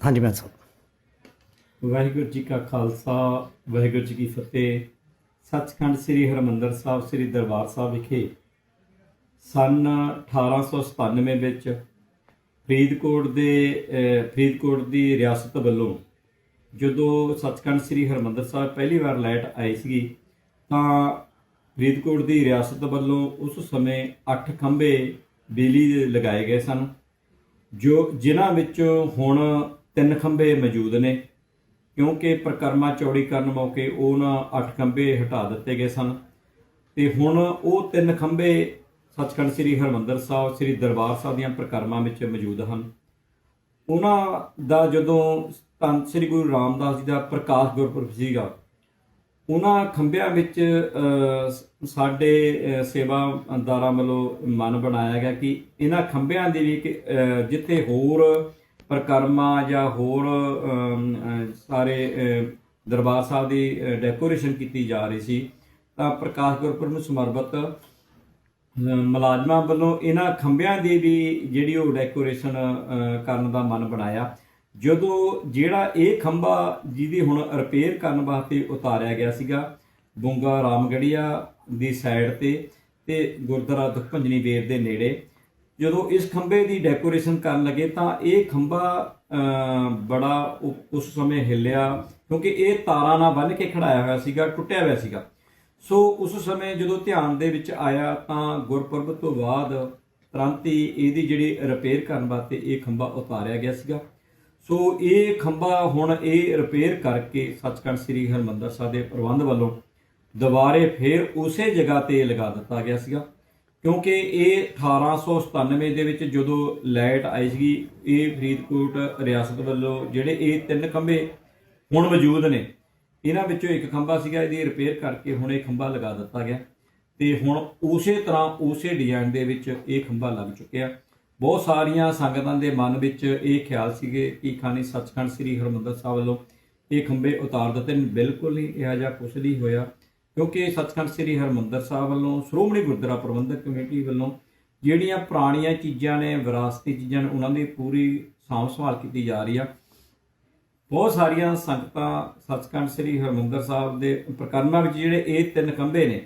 ਹਾਂਜੀ, ਮੈਂ ਸਾਹਿਬ ਵਾਹਿਗੁਰੂ ਜੀ ਕਾ ਖਾਲਸਾ, ਵਾਹਿਗੁਰੂ ਜੀ ਕੀ ਫਤਿਹ। ਸੱਚਖੰਡ ਸ੍ਰੀ ਹਰਮੰਦਰ ਸਾਹਿਬ, ਸ੍ਰੀ ਦਰਬਾਰ ਸਾਹਿਬ ਵਿਖੇ ਸਨ 1897 ਵਿੱਚ ਫਰੀਦਕੋਟ ਦੇ ਫਰੀਦਕੋਟ ਦੀ ਰਿਆਸਤ ਵੱਲੋਂ ਜਦੋਂ ਸੱਚਖੰਡ ਸ੍ਰੀ ਹਰਮੰਦਰ ਸਾਹਿਬ ਪਹਿਲੀ ਵਾਰ ਲਾਈਟ ਆਈ ਸੀਗੀ, ਤਾਂ ਫਰੀਦਕੋਟ ਦੀ ਰਿਆਸਤ ਵੱਲੋਂ ਉਸ ਸਮੇਂ 8 ਖੰਭੇ ਬਿਜਲੀ ਦੇ ਲਗਾਏ ਗਏ ਸਨ, ਜੋ ਜਿਨ੍ਹਾਂ ਵਿੱਚੋਂ ਹੁਣ ਤਿੰਨ ਖੰਭੇ ਮੌਜੂਦ ਨੇ ਕਿਉਂਕਿ ਪ੍ਰਕਰਮਾ ਚੌੜੀਕਰਨ ਮੌਕੇ ਉਹਨਾਂ ਅੱਠ ਖੰਭੇ ਹਟਾ ਦਿੱਤੇ ਗਏ ਸਨ। ਤੇ ਹੁਣ ਉਹ ਤਿੰਨ ਖੰਭੇ ਸੱਚਖੰਡ ਸ੍ਰੀ ਹਰਮੰਦਰ ਸਾਹਿਬ ਸ੍ਰੀ ਦਰਬਾਰ ਸਾਹਿਬ ਦੀਆਂ ਪ੍ਰਕਰਮਾਂ ਵਿੱਚ ਮੌਜੂਦ ਹਨ। ਉਹਨਾਂ ਦਾ ਜਦੋਂ ਧੰਨ ਸ੍ਰੀ ਗੁਰੂ ਰਾਮਦਾਸ ਜੀ ਦਾ ਪ੍ਰਕਾਸ਼ ਗੁਰਪੁਰਬ ਸੀਗਾ ਉਹਨਾਂ ਖੰਭਿਆਂ ਵਿੱਚ ਸਾਡੇ ਸੇਵਾਦਾਰਾਂ ਵੱਲੋਂ ਮਨ ਬਣਾਇਆ ਗਿਆ ਕਿ ਇਹਨਾਂ ਖੰਭਿਆਂ ਦੀ ਵੀ ਇੱਕ, ਜਿੱਥੇ ਹੋਰ ਪ੍ਰਕਰਮਾਂ ਜਾਂ ਹੋਰ ਸਾਰੇ ਦਰਬਾਰ ਸਾਹਿਬ ਦੀ ਡੈਕੋਰੇਸ਼ਨ ਕੀਤੀ ਜਾ ਰਹੀ ਸੀ, ਤਾਂ ਪ੍ਰਕਾਸ਼ ਗੁਰਪੁਰ ਨੂੰ ਸਮਰਪਿਤ ਮੁਲਾਜ਼ਮਾਂ ਵੱਲੋਂ ਇਹਨਾਂ ਖੰਭਿਆਂ ਦੀ ਵੀ ਜਿਹੜੀ ਉਹ ਡੈਕੋਰੇਸ਼ਨ ਕਰਨ ਦਾ ਮਨ ਬਣਾਇਆ। ਜਦੋਂ ਜਿਹੜਾ ਇਹ ਖੰਭਾ ਜਿਹਦੀ ਹੁਣ ਰਿਪੇਅਰ ਕਰਨ ਵਾਸਤੇ ਉਤਾਰਿਆ ਗਿਆ ਸੀਗਾ ਬੁੰਗਾ ਰਾਮਗੜੀਆ ਦੀ ਸਾਈਡ ਤੇ ਤੇ ਗੁਰਦੁਆਰਾ ਦੁਖਭੰਜਨੀ ਵੇਰ ਦੇ ਨੇੜੇ ਜਦੋਂ ਇਸ ਖੰਭੇ ਦੀ ਡੈਕੋਰੇਸ਼ਨ ਕਰਨ ਲੱਗੇ ਤਾਂ ਇਹ ਖੰਭਾ ਬੜਾ ਉ- ਉਸ ਸਮੇਂ ਹਿੱਲਿਆ ਕਿਉਂਕਿ ਇਹ ਤਾਰਾਂ ਨਾਲ ਬੰਨ੍ਹ ਕੇ ਖੜਾਇਆ ਹੋਇਆ ਸੀਗਾ, ਟੁੱਟਿਆ ਹੋਇਆ ਸੀਗਾ। ਸੋ ਉਸ ਸਮੇਂ ਜਦੋਂ ਧਿਆਨ ਦੇ ਵਿੱਚ ਆਇਆ ਤਾਂ ਗੁਰਪੁਰਬ ਤੋਂ ਬਾਅਦ ਤੁਰੰਤ ਹੀ ਇਹਦੀ ਜਿਹੜੀ ਰਿਪੇਅਰ ਕਰਨ ਵਾਸਤੇ ਇਹ ਖੰਭਾ ਉਤਾਰਿਆ ਗਿਆ ਸੀਗਾ। ਸੋ ਇਹ ਖੰਭਾ ਹੁਣ ਇਹ ਰਿਪੇਅਰ ਕਰਕੇ ਸੱਚਖੰਡ ਸ੍ਰੀ ਹਰਮੰਦਰ ਸਾਹਿਬ ਦੇ ਪ੍ਰਬੰਧ ਵੱਲੋਂ ਦੁਬਾਰੇ ਫੇਰ ਉਸੇ ਜਗ੍ਹਾ ਤੇ ਲਗਾ ਦਿੱਤਾ ਗਿਆ ਸੀਗਾ। ਕਿਉਂਕਿ ਇਹ 1897 ਦੇ ਵਿੱਚ ਜਦੋਂ ਲਾਈਟ ਆਈ ਸੀਗੀ, ਇਹ ਫਰੀਦਕੋਟ ਰਿਆਸਤ ਵੱਲੋਂ ਜਿਹੜੇ ਇਹ ਤਿੰਨ ਖੰਭੇ ਹੁਣ ਮੌਜੂਦ ਨੇ, ਇਹਨਾਂ ਵਿੱਚੋਂ ਇੱਕ ਖੰਭਾ ਸੀਗਾ, ਇਹਦੀ ਰਿਪੇਅਰ ਕਰਕੇ ਹੁਣ ਇਹ ਖੰਭਾ ਲਗਾ ਦਿੱਤਾ ਗਿਆ। ਤੇ ਹੁਣ ਉਸੇ ਤਰ੍ਹਾਂ ਉਸੇ ਡਿਜ਼ਾਈਨ ਦੇ ਵਿੱਚ ਇਹ ਖੰਭਾ ਲੱਗ ਚੁੱਕਿਆ। ਬਹੁਤ ਸਾਰੀਆਂ ਸੰਗਤਾਂ ਦੇ ਮਨ ਵਿੱਚ ਇਹ ਖਿਆਲ ਸੀਗੇ ਕਿ ਖਾਨੀ ਸੱਚਖੰਡ ਸ੍ਰੀ ਹਰਮੰਦਰ ਸਾਹਿਬ ਵੱਲੋਂ ਇਹ ਖੰਭੇ ਉਤਾਰ ਦਿੱਤੇ ਨੇ। ਬਿਲਕੁਲ ਨਹੀਂ, ਇਹੋ ਜਿਹਾ ਕੁਛ ਨਹੀਂ ਹੋਇਆ। ਕਿਉਂਕਿ ਸੱਚਖੰਡ ਸ੍ਰੀ ਹਰਮੰਦਰ ਸਾਹਿਬ ਵੱਲੋਂ, ਸ਼੍ਰੋਮਣੀ ਗੁਰਦੁਆਰਾ ਪ੍ਰਬੰਧਕ ਕਮੇਟੀ ਵੱਲੋਂ ਜਿਹੜੀਆਂ ਪੁਰਾਣੀਆਂ ਚੀਜ਼ਾਂ ਨੇ, ਵਿਰਾਸਤੀ ਚੀਜ਼ਾਂ ਨੇ, ਉਹਨਾਂ ਦੀ ਪੂਰੀ ਸਾਂਭ ਸੰਭਾਲ ਕੀਤੀ ਜਾ ਰਹੀ ਆ। ਬਹੁਤ ਸਾਰੀਆਂ ਸੰਗਤਾਂ ਸੱਚਖੰਡ ਸ੍ਰੀ ਹਰਮੰਦਰ ਸਾਹਿਬ ਦੇ ਪ੍ਰਕਰਮਾਂ ਵਿੱਚ ਜਿਹੜੇ ਇਹ ਤਿੰਨ ਖੰਭੇ ਨੇ,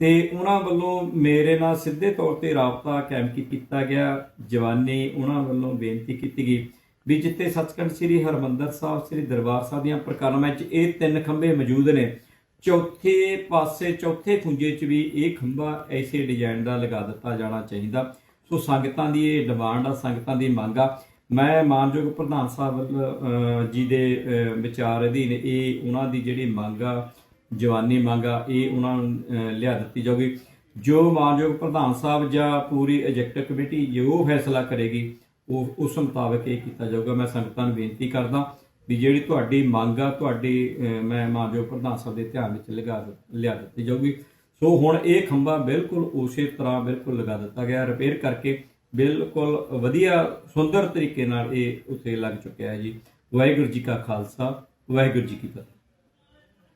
ਤੇ ਉਹਨਾਂ ਵੱਲੋਂ ਮੇਰੇ ਨਾਲ ਸਿੱਧੇ ਤੌਰ ਤੇ ਰਾਬਤਾ ਕਾਇਮ ਕੀਤਾ ਗਿਆ। ਜਵਾਨੀ ਉਹਨਾਂ ਵੱਲੋਂ ਬੇਨਤੀ ਕੀਤੀ ਗਈ ਵੀ ਜਿੱਥੇ ਸੱਚਖੰਡ ਸ੍ਰੀ ਹਰਮੰਦਰ ਸਾਹਿਬ, ਸ੍ਰੀ ਦਰਬਾਰ ਸਾਹਿਬ ਦੀਆਂ ਪ੍ਰਕਰਮਾਂ ਵਿੱਚ ਇਹ ਤਿੰਨ ਖੰਭੇ ਮੌਜੂਦ ਨੇ ਚੌਥੇ ਪਾਸੇ, ਚੌਥੇ ਖੁੰਝੇ 'ਚ ਵੀ ਇਹ ਖੰਭਾ ਐਸੇ ਡਿਜ਼ਾਈਨ ਦਾ ਲਗਾ ਦਿੱਤਾ ਜਾਣਾ ਚਾਹੀਦਾ। ਸੋ ਸੰਗਤਾਂ ਦੀ ਇਹ ਡਿਮਾਂਡ ਆ, ਸੰਗਤਾਂ ਦੀ ਮੰਗ ਆ। ਮੈਂ ਮਾਨਯੋਗ ਪ੍ਰਧਾਨ ਸਾਹਿਬ ਜੀ ਦੇ ਵਿਚਾਰ ਅਧੀਨ ਇਹ ਉਹਨਾਂ ਦੀ ਜਿਹੜੀ ਮੰਗ ਆ, ਜਵਾਨੀ ਮੰਗ ਆ, ਇਹ ਉਹਨਾਂ ਨੂੰ ਲਿਆ ਦਿੱਤੀ ਜਾਊਗੀ। ਜੋ ਮਾਨਯੋਗ ਪ੍ਰਧਾਨ ਸਾਹਿਬ ਜਾਂ ਪੂਰੀ ਐਜੈਕਟਿਵ ਕਮੇਟੀ ਜੋ ਫੈਸਲਾ ਕਰੇਗੀ, ਉਹ, ਉਸ ਮੁਤਾਬਕ ਇਹ ਕੀਤਾ ਜਾਊਗਾ। ਮੈਂ ਸੰਗਤਾਂ ਨੂੰ ਬੇਨਤੀ ਕਰਦਾ ਵੀ ਜਿਹੜੀ ਤੁਹਾਡੀ ਮੰਗ ਆ ਤੁਹਾਡੀ ਅਹ, ਮੈਂ ਮਾਨਯੋਗ ਪ੍ਰਧਾਨ ਸਾਹਿਬ ਦੇ ਧਿਆਨ ਵਿੱਚ ਲਗਾ ਲਿਆ ਦਿੱਤੀ ਜਾਊਗੀ। ਸੋ ਹੁਣ ਇਹ ਖੰਭਾ ਬਿਲਕੁਲ ਉਸੇ ਤਰ੍ਹਾਂ ਬਿਲਕੁਲ ਲਗਾ ਦਿੱਤਾ ਗਿਆ। ਰਿਪੇਅਰ ਕਰਕੇ ਬਿਲਕੁਲ ਵਧੀਆ ਸੁੰਦਰ ਤਰੀਕੇ ਨਾਲ ਇਹ ਉੱਥੇ ਲੱਗ ਚੁੱਕਿਆ ਹੈ ਜੀ। ਵਾਹਿਗੁਰੂ ਜੀ ਕਾ ਖਾਲਸਾ ਵਾਹਿਗੁਰੂ ਜੀ ਕੀ ਫਤਿਹ।